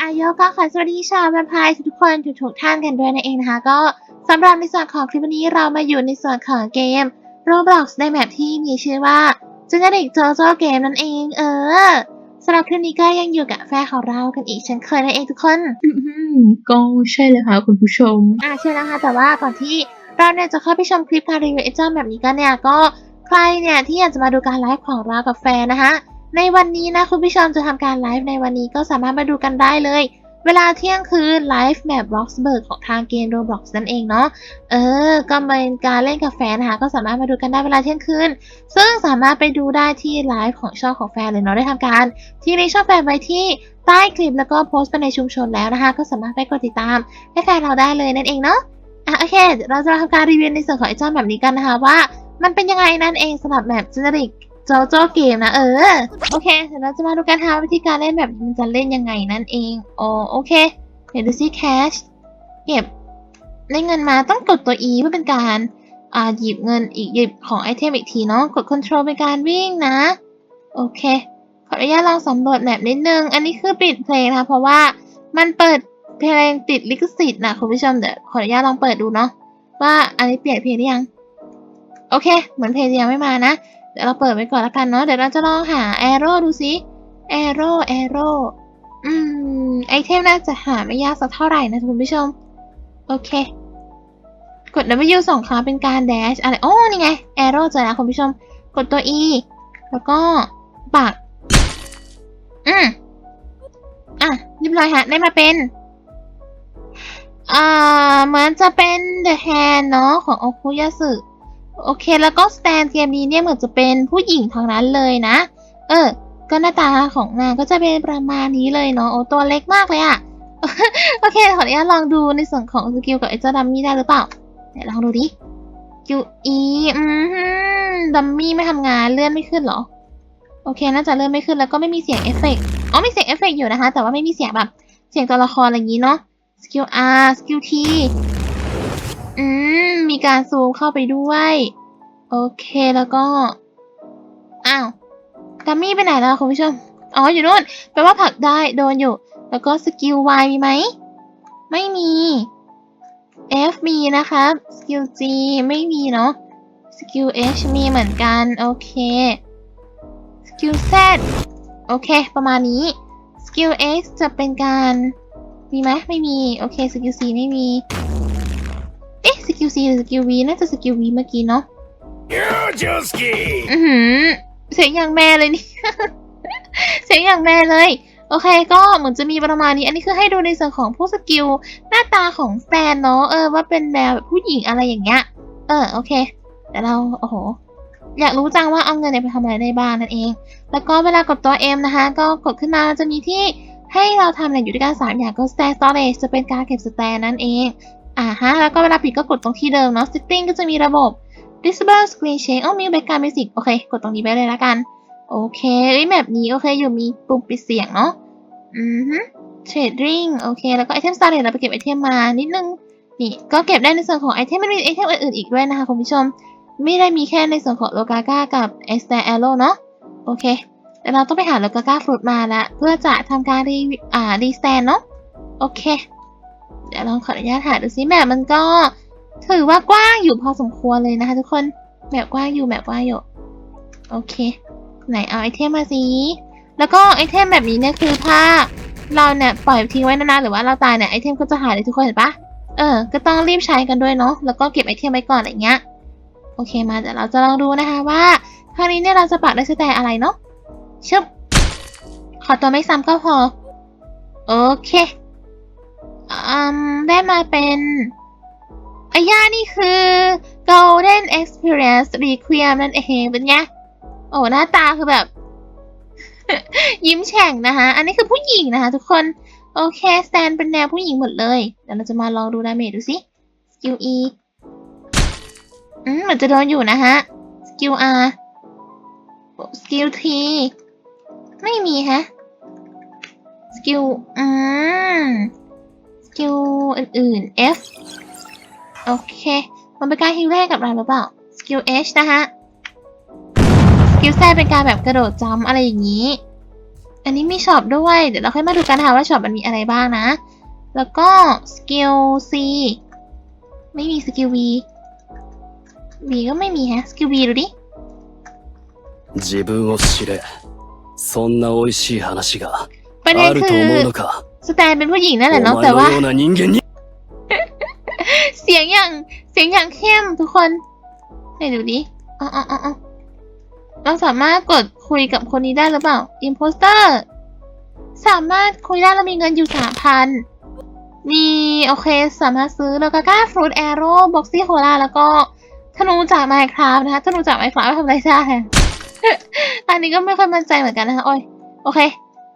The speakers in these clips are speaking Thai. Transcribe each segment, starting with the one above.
อายก็ขอสวัสดีชาวแวมไพร์ทุกคนทุกๆท่านกันด้วยนั่นเองนะคะ ก็สำหรับในส่วนของคลิปวันนี้เรามาอยู่ในส่วนของเกม Roblox ในแมปที่มีชื่อว่า Generic JoJo Game นั่นเอง เออำหรับคลิปนี้ก็ยังอยู่กับแฟนของเรากันอีกเช่นเคยนั่นเองทุกคนอืมก็ใช่เลยค่ะคุณผู้ชม อ่าใช่แล้วค่ะแต่ว่าก่อนที่เราเนี่ยจะเข้าไปชมคลิปการรีวิวไอเจ้าแบบนี้กันเนี่ยก็ใครเนี่ยที่อยากจะมาดูการไลฟ์ของเรากับแฟนนะคะในวันนี้นะคุณผู้ชมจะทำการไลฟ์ในวันนี้ก็สามารถมาดูกันได้เลย เวลาเที่ยงคืนไลฟ์แบบ Roxburg ของทางเกม Roblox นั่นเองเนาะ เออ ก็เป็นการเล่นกับแฟนนะคะ ก็สามารถมาดูกันได้เวลาเที่ยงคืน ซึ่งสามารถไปดูได้ที่ไลฟ์ของช่องของแฟนเลยเนาะ ได้ทำการ ที่ลิงก์ช่องแฟนไว้ที่ใต้คลิปแล้วก็โพสต์ไปในชุมชนแล้วนะคะ ก็สามารถไปกดติดตามให้แฟนเราได้เลยนั่นเองเนาะ อะโอเค เราจะมาทำการรีวิวในส่วนของไอเจ้าแบบนี้กันนะคะว่า มันเป็นยังไงนั่นเองสำหรับแบบ generic โจโจเกมนะเออ โอเค เดี๋ยวเราจะมาดูกันค่ะวิธีการเล่นแบบมันจะเล่นยังไงนั่นเองอ๋อโอเค เดี๋ยวดูซิ cash เก็บได้เงินมาต้องกดตัว E เพื่อเป็นการอ่าหยิบเงินอีกหยิบของไอเทมอีกทีเนาะกด control เป็นการวิ่งนะ โอเค ขออนุญาตลองสำรวจแมปนิดนึง อันนี้คือปิดเพลงนะคะเพราะว่ามันเปิดเพลงติดลิขสิทธิ์นะคุณผู้ชมเดี๋ยวขออนุญาตลองเปิดดูเนาะว่าอันนี้เปลี่ยนเพลงหรือยัง โอเค เหมือนเพลงยังไม่มานะ เดี๋ยวเราเปิดไว้ก่อนละกันเนาะ เดี๋ยวเราจะลองหาแอโร่ดูสิแอโร่แอโร่อืม ไอเทมน่าจะหาไม่ยากสักเท่าไหร่นะคุณผู้ชม โอเค กด W สองครั้งเป็นการแดชอะไร โอ้นี่ไงแอโร่เจอแล้วคุณผู้ชม กดตัว E แล้วก็ปัก อืมอะเรียบร้อยฮะ ได้มาเป็นอ่าเหมือนจะเป็น The Hand เนาะของโอคุยาสึ โอเคแล้วก็สแตนเกมนี้เนี่ยเหมือนจะเป็นผู้หญิงทางนั้นเลยนะ เออ ก็หน้าตาของนางก็จะเป็นประมาณนี้เลยเนาะโอ้ตัวเล็กมากเลยอะโอเคขออนุญาตลองดูในส่วนของสกิลกับไอ้เจ้าดัมมี่ได้หรือเปล่าเดี๋ยวลองดูดิกิวอีอืมดัมมี่ไม่ทำงานเลื่อนไม่ขึ้นเหรอ โอเคน่าจะเลื่อนไม่ขึ้นแล้วก็ไม่มีเสียงเอฟเฟกอ๋อมีเสียงเอฟเฟกอยู่นะคะ แต่ว่าไม่มีเสียงแบบ เสียงตัวละครอะไรอย่างนี้เนาะสกิล R สกิล T อืม มีการซูมเข้าไปด้วย โอเคแล้วก็ อ้าวดัมมี่ไปไหนแล้วคุณผู้ชม อ๋อ อยู่นู่น แปลว่าผลักได้ โดนอยู่ แล้วก็สกิล Y มีไหม ไม่มี F มีนะคะสกิล G ไม่มีเนาะสกิล H มีเหมือนกัน โอเคสกิล Z โอเค ประมาณนี้สกิล X จะเป็นการ มีไหมไม่มี โอเคสกิล C ไม่มี เอ๊ะสกิล C หรือสกิล V น่าจะสกิล V เมื่อกี้เนาะ Jojoski! อือหือเสียงอย่างแม่เลยนี่ เสียงอย่างแม่เลย โอเค ก็เหมือนจะมีประมาณนี้ อันนี้คือให้ดูในส่วนของผู้สกิลหน้าตาของแซนเนาะเออว่าเป็นแนวแบบผู้หญิงอะไรอย่างเงี้ยเออโอเคเดี๋ยวเราโอ้โหอยากรู้จังว่าเอาเงินเนี่ยไปทำอะไรได้บ้างนั่นเอง แล้วก็เวลากดตัว M นะคะ ก็กดขึ้นมาจะมีที่ให้เราทำอะไรอยู่ด้วยกันสามอย่างก็ Stand Storage จะเป็นการเก็บสแตนนั่นเอง อ่าฮะ แล้วก็เวลาปิดก็กดตรงที่เดิมเนาะ Setting ก็จะมีระบบ Disable Screen Shake อ้อมี Background Music โอเค กดตรงนี้ไปเลยละกัน โอเคเอ้ยแบบนี้ โอเค อยู่มีปุ่มปิดเสียงเนาะ อือฮึ Shading โอเค แล้วก็ไอเทม Storage เราไปเก็บไอเทมมานิดนึง นี่ก็เก็บได้ในส่วนของไอเทมมันมีไอเทมอื่นๆอีกด้วยนะคะคุณผู้ชม ไม่ได้มีแค่ในส่วนของโลกาก้ากับเอสเตอร์แอโรเนาะ โอเคแต่เราต้องไปหาโลกาก้าฟรุตมาละเพื่อจะทำการรีอ่ารีสแตนเนาะ โอเค เดี๋ยวลองขออนุญาตหาดูซิแมปมันก็ถือว่ากว้างอยู่พอสมควรเลยนะคะ ทุกคนแมปกว้างอยู่แมปกว้างอยู่โอเค ไหนเอาไอเทมมาสิแล้วก็ไอเทมแบบนี้เนี่ยคือถ้าเราเนี่ยปล่อยทิ้งไว้นานๆหรือว่าเราตายเนี่ยไอเทมก็จะหายเลยทุกคนเห็นปะเออ ก็ต้องรีบใช้กันด้วยเนาะแล้วก็เก็บไอเทมไว้ก่อนอะไรเงี้ยโอเคมาเดี๋ยวเราจะลองดูนะคะว่าครั้งนี้เนี่ยเราจะปักได้สแตนอะไรเนาะชึบขอตัวไม่ซ้ำก็พอ โอเค อืมได้มาเป็นอาย่านี่คือ Golden Experience Requiem นั่นเองเป็นไงโอ้หน้าตาคือแบบ ยิ้มแฉ่งนะคะ อันนี้คือผู้หญิงนะคะ ทุกคน โอเคสแตนเป็นแนวผู้หญิงหมดเลย เดี๋ยวเราจะมาลองดูดาเมจดูสิ Skill E อืมเหมือนจะโดนอยู่นะฮะสกิล R สกิล T ไม่มีฮะสกิล อืม กิลอื่นๆ F โอเค มันเป็นการฮิวแรกกับเราหรือเปล่า สกิล H นะคะ สกิลแซเป็นการแบบกระโดดจำอะไรอย่างนี้ อันนี้มีช็อปด้วย เดี๋ยวเราค่อยมาดูกันนะคะว่าช็อปมันมีอะไรบ้างนะ แล้วก็สกิล C ไม่มีสกิล V V ก็ไม่มีฮะ สกิล V ดูดิ 自分を知れ。そんな美味しい話が ประเด็น ある คื と อ 思うのか สแตนเป็นผู้หญิงนั่นแหละเนาะแต่ว่า เสียงอย่าง เสียงอย่างเข้มทุกคนไหนดูดิอ๋ออ๋ออ๋อเราสามารถกดคุยกับคนนี้ได้หรือเปล่าอิมโพสเตอร์สามารถคุยได้เรามีเงินอยู่สามพันมีโอเค สามารถซื้อเลกาก้าฟรุตแอโร่บ็อกซี่โคลาแล้วก็ธนูจากไมค์ครับนะคะธนูจากไมค์ครับทำอะไรได้อันนี้ก็ไม่ค่อยมั่นใจเหมือนกันนะคะโอ้ยโอเค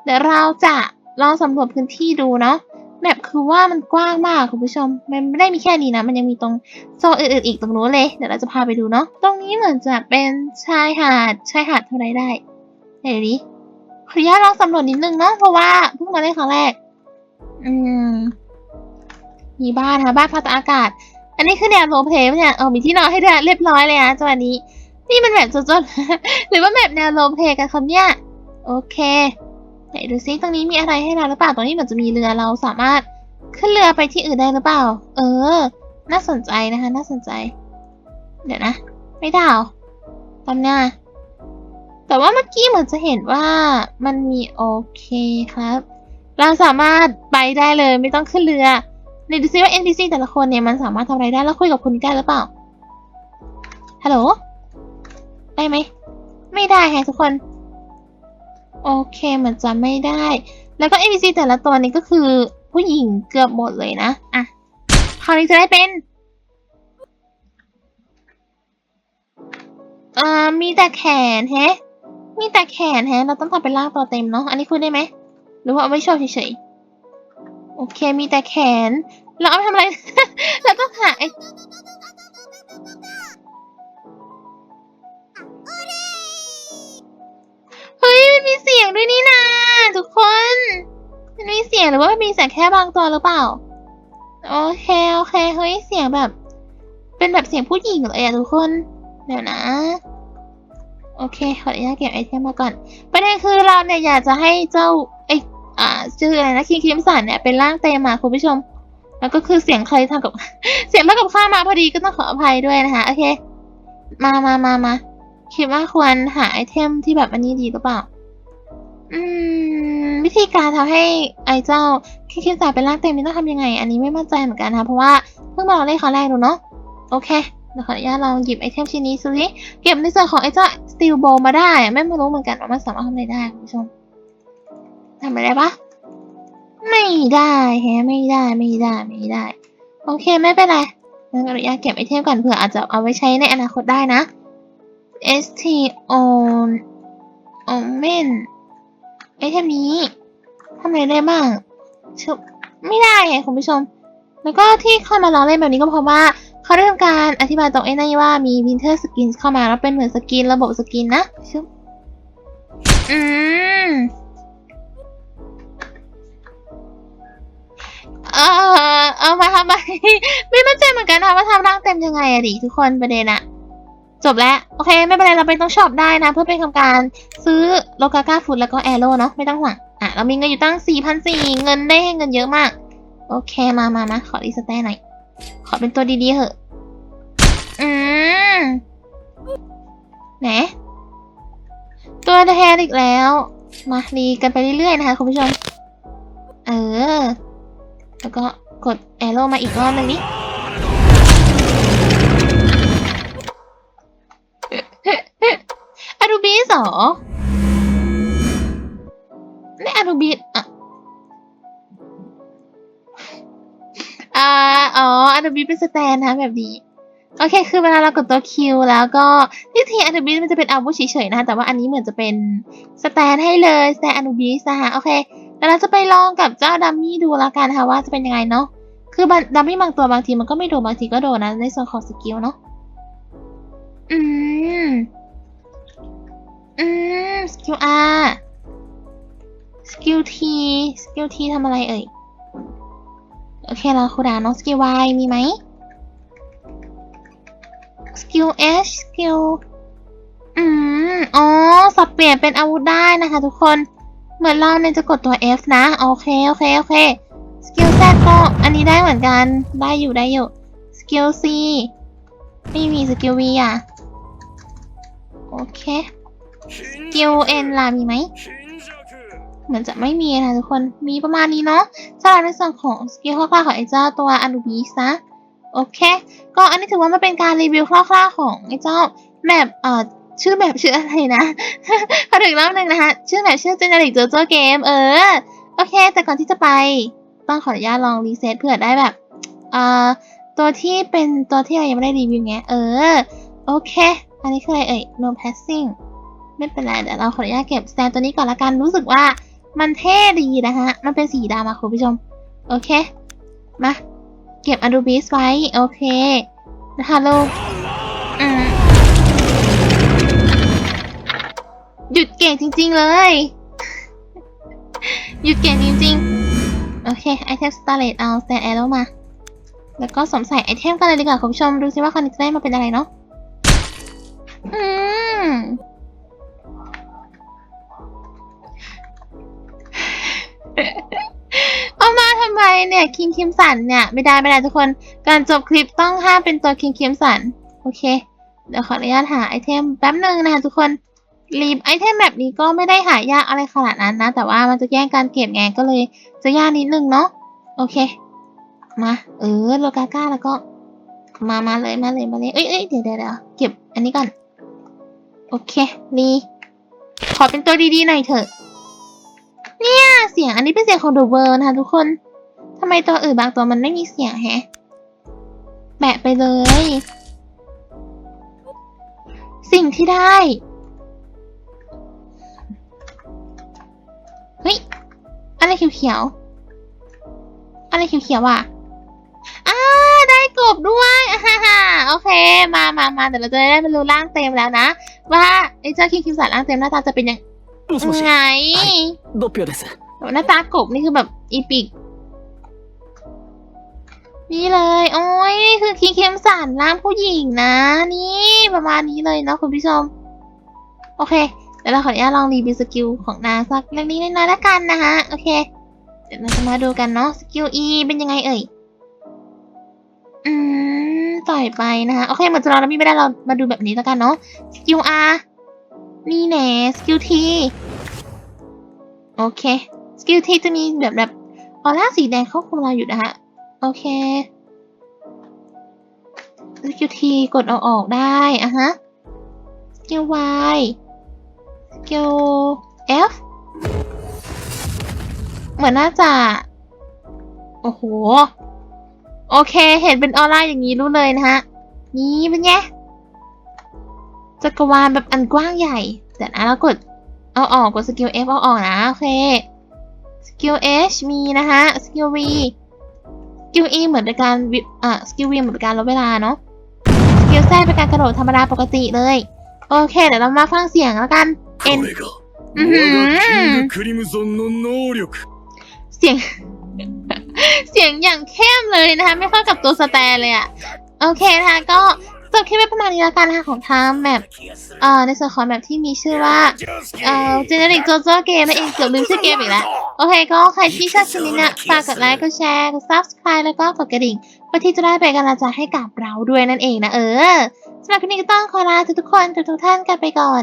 เดี๋ยวเราจะ ลองสำรวจพื้นที่ดูเนาะแมปคือว่ามันกว้างมากคุณผู้ชม มันไม่ได้มีแค่นี้นะ มันยังมีตรงโซนอื่นๆอีกตรงนู้นเลย เดี๋ยวเราจะพาไปดูเนาะ ตรงนี้เหมือนจะเป็นชายหาด ชายหาดเท่าไรได้เดี๋ยวดิขออนุญาตลองสำรวจนิดนึงเนาะเพราะว่าเพิ่งมาเล่นครั้งแรก อืม มีบ้านนะคะบ้านพักตากอากาศ อันนี้คือแนวโรลเพลย์ปเนี่ย เออมีที่นอนให้ด้วยเรียบร้อยเลยนะจังหวะนี้ นี่มันแบบจนๆหรือว่าแบบแนวโรลเพลย์กันครับเนี่ย โอเค ไหนดูซิตรงนี้มีอะไรให้เราหรือเปล่าตรงนี้เหมือนจะมีเรือเราสามารถขึ้นเรือไปที่อื่นได้หรือเปล่า เออ น่าสนใจนะคะ น่าสนใจ เดี๋ยวนะ ไม่ได้เหรอตามหน้า แต่ว่าเมื่อกี้เหมือนจะเห็นว่ามันมีโอเคครับ เราสามารถไปได้เลยไม่ต้องขึ้นเรือในดูซิว่า NPC แต่ละคนเนี่ยมันสามารถทำอะไรได้แล้วคุยกับคนนี้ได้หรือเปล่า ฮัลโหล ได้ไหม ไม่ได้แฮะทุกคน โอเคเหมือนจะไม่ได้ แล้วก็ NPC แต่ละตัวนี้ก็คือผู้หญิงเกือบหมดเลยนะ อะ คราวนี้จะได้เป็นเอ่อมีแต่แขนแฮะ มีแต่แขนแฮะ เราต้องทำเป็นร่างตัวเต็มเนาะ อันนี้คุยได้ไหม หรือว่าเอาไว้โชว์เฉยๆ โอเค มีแต่แขน เราเอาไปทำอะไร เราต้องหาไอ้ เสียงด้วยนี่นาทุกคน มันมีเสียงหรือว่ามันมีเสียงแค่บางตัวหรือเปล่า โอเคโอเคเฮ้ยเสียงแบบ เป็นแบบเสียงผู้หญิงเลยอะทุกคน เดี๋ยวนะโอเค ขออนุญาตเก็บไอเทมมาก่อน ประเด็นคือเราเนี่ยอยากจะให้เจ้าไออ่า ชื่ออะไรนะ คิงคิมสันเนี่ยเป็นร่างเต็มมาคุณผู้ชม แล้วก็คือเสียงใครทำกับ เสียงเท่ากับข้ามาพอดีก็ต้องขออภัยด้วยนะคะ โอเค มามามามาคิดว่าควรหาไอเทมที่แบบอันนี้ดีหรือเปล่า อืม วิธีการทำให้ไอเจ้าคิคินสายเป็นร่างเต็มนี่ต้องทำยังไง อันนี้ไม่มั่นใจเหมือนกันนะเพราะว่าเพิ่งมาลองเล่นครั้งแรกดูเนาะโอเคเดี๋ยวขออนุญาตลองหยิบไอเทมชิ้นนี้ดูสิเก็บในส่วนของไอเจ้าสตีลโบมาได้ไม่รู้เหมือนกันว่ามันสามารถทำอะไรได้คุณผู้ชมทำอะไรได้ปะไม่ได้แฮะไม่ได้ไม่ได้ไม่ได้ โอเคไม่เป็นไรงั้นขออนุญาตเก็บไอเทมก่อนเผื่ออาจจะเอาไว้ใช้ในอนาคตได้นะ S T O O M E N ไอเทมนี้ทำอะไรได้บ้างชุบไม่ได้ไงคุณผู้ชม แล้วก็ที่เข้ามาลองเล่นแบบนี้ก็เพราะว่าเขาได้ทำการอธิบายตรงไอ้นี่ว่ามี Winter Skin เข้ามาแล้วเป็นเหมือนสกินระบบสกินนะชุบอืมเออเอามาทำไมไม่มั่นใจเหมือนกันนะว่าทำร่างเต็มยังไงอะดิทุกคนประเด็นอะ จบแล้วโอเค ไม่เป็นไร เราไปต้องช็อปได้นะ เพื่อเป็นทำการซื้อโลกาก้าฟูดแล้วก็แอโร่เนาะไม่ต้องห่วงอะ เรามีเงินอยู่ตั้งสี่พันสี่เงินได้ให้เงินเยอะมาก โอเคมามามาขอรีสแตทหน่อย ขอเป็นตัวดีๆเหอะอืมไหนตัวแทนอีกแล้ว มารีกันไปเรื่อยๆนะคะคุณผู้ชม เออ แล้วก็กดแอโร่มาอีกรอบหนึ่งนี้ หรอไม่อะดูบีสอะอ่าอ๋ออะดูบีเป็นสแตนนะแบบนี้โอเค คือเวลาเรากดตัวคิวแล้วก็ที่ทีอะดูบีมันจะเป็นอาวุธเฉยๆนะคะแต่ว่าอันนี้เหมือนจะเป็นสแตนให้เลยสแตนอะดูบีสนะคะโอเคแล้วเราจะไปลองกับเจ้าดัมมี่ดูแล้วกันนะคะว่าจะเป็นยังไงเนาะคือดัมมี่บางตัวบางทีมันก็ไม่โดนบางทีก็โดนนะในส่วนของสกิลเนาะอืม อืมสกิล R สกิล T สกิล T ทำอะไรเอ่ย โอเคเราคูดาวเนาะสกิล Y มีไหมสกิล H สกิล อืม อ๋อ สับเปลี่ยนเป็นอาวุธได้นะคะทุกคน เหมือนเราเนี่ยจะกดตัว F นะ โอเค โอเค โอเค สกิล Z ก็อันนี้ได้เหมือนกัน ได้อยู่ ได้อยู่ สกิล C ไม่มีสกิล V อะ โอเค กิล N ล่ะมีไหมเหมือนจะไม่มีนะทุกคนมีประมาณนี้เนาะสำหรับในส่วนของสกิลคร่าวๆของไอ้เจ้าตัวอ n ูบิสนะโอเค ก็อันนี้ถือว่ามันเป็นการรีวิวคร่าวๆของไอ้เจ้าแมปเอ่อชื่อแมปชื่ออะไรนะขอถึงรอบหนึ่งนะคะ ชื่อแมปชื่อ Generic JoJo Game เออ โอเค แต่ก่อนที่จะไป ต้องขออนุญาตลองรีเซ็ตเผื่อได้แบบ เอ่อ ตัวที่เป็นตัวที่เรายังไม่ได้รีวิวไง เออ โอเค อันนี้คืออะไรเอ่ย no passing ไม่เป็นไรเดี๋ยวเราขออนุญาตเก็บสแตนตัวนี้ก่อนละกันรู้สึกว่ามันเท่ดีนะฮะ มันเป็นสีดำอะคุณผู้ชม โอเค มา เก็บ Anubis ไว้ โอเค นะคะลูกหยุดเก่งจริง ๆ เลย หยุดเก่งจริง ๆ โอเค ไอเทมสตาร์เลตเอาแซนแอโร่มา แล้วก็สมใส่ไอเทมกันเลยดีกว่าคุณผู้ชม ดูสิว่าคราวนี้จะได้มาเป็นอะไรเนาะ อืม เอามาทำไมเนี่ยคิงคิมสันเนี่ยไม่ได้ไม่ได้ทุกคนการจบคลิปต้องห้ามเป็นตัวคิงคิมสันโอเค เดี๋ยวขออนุญาตหาไอเทมแป๊บหนึ่งนะคะทุกคนรีบไอเทมแบบนี้ก็ไม่ได้หายากอะไรขนาดนั้นนะ แต่ว่ามันจะแย่งการเก็บไงก็เลยจะยากนิดนึงเนาะโอเค มา เออโลกาก้าแล้วก็ มามาเลยมาเลยมาเลยเอ้ยเอ้ยเดี๋ยวเดี๋ยวเดี๋ยวเก็บอันนี้ก่อน โอเคนี่ขอเป็นตัวดีๆหน่อยเถอะ เนี่ยเสียงอันนี้เป็นเสียงของ The World นะคะทุกคนทำไมตัวอื่นบางตัวมันไม่มีเสียงแฮะแปะไปเลย สิ่งที่ได้เฮ้ยอะไรเขียวๆอะไรเขียวๆอะอ่าได้กบด้วยฮ่าฮ่าโอเค มามามาเดี๋ยวเราจะได้มารู้ร่างเต็มแล้วนะ ว่าไอ้เจ้าคิงคิมสันร่างเต็มหน้าตาจะเป็นยัง もしもし ไง ドッピョです หน้าตากบนี่คือแบบอีปิก นี่เลย โอ้ยนี่คือคีเข้มสันร่างผู้หญิงนะ นี่ประมาณนี้เลยเนาะคุณผู้ชม โอเค เดี๋ยวเราขออนุญาตลองรีวิวสกิลของนางสักเล็กนิดน้อยๆแล้วกันนะคะ โอเค เดี๋ยวเราจะมาดูกันเนาะสกิล E เป็นยังไงเอ่ย อืมต่อยไปนะคะ โอเคเหมือนจะรอแล้วมีไม่ได้เรามาดูแบบนี้แล้วกันเนาะสกิล R นี่แน่สกิล T โอเคสกิล T จะมีแบบแบบออร่าสีแดงเข้าคุมเราอยู่นะฮะ โอเคสกิล T กดเอาออกได้อะฮะสกิล Y สกิล F เหมือนน่าจะ โอ้โห โอเค เห็นเป็นออร่าอย่างนี้รู้เลยนะฮะ นี่เป็นไง จักรวาลแบบอันกว้างใหญ่แต่นะเรากดเอาออกกดสกิล F เอาออกนะโอเคสกิล H มีนะคะสกิล V สกิล E เหมือนเป็นการอะสกิล V เหมือนเป็นการลดเวลาเนาะสกิล Z เป็นการกระโดดธรรมดาปกติเลย โอเคเดี๋ยวเรามาฟังเสียงแล้วกัน N อืมเสียง เสียงอย่างเข้มเลยนะคะ ไม่เข้ากับตัวสแตนเลยอะโอเคนะคะก็ จบคลิปไปประมาณนี้แล้วกันนะคะของทางแมปเอ่อในส่วนของแมปที่มีชื่อว่าเอ่อ Generic JoJo Game นั่นเองเกือบลืมชื่อเกมอีกแล้ว โอเคก็ใครที่ชอบคลิปนี้นะฝากกดไลค์กดแชร์กด subscribe แล้วก็กดกระดิ่งเพื่อที่จะได้เป็นกำลังใจให้กับเราด้วยนั่นเองนะเออสำหรับคลิปนี้ก็ต้องขอลาทุกทุกคนทุกทุกท่านกันไปก่อน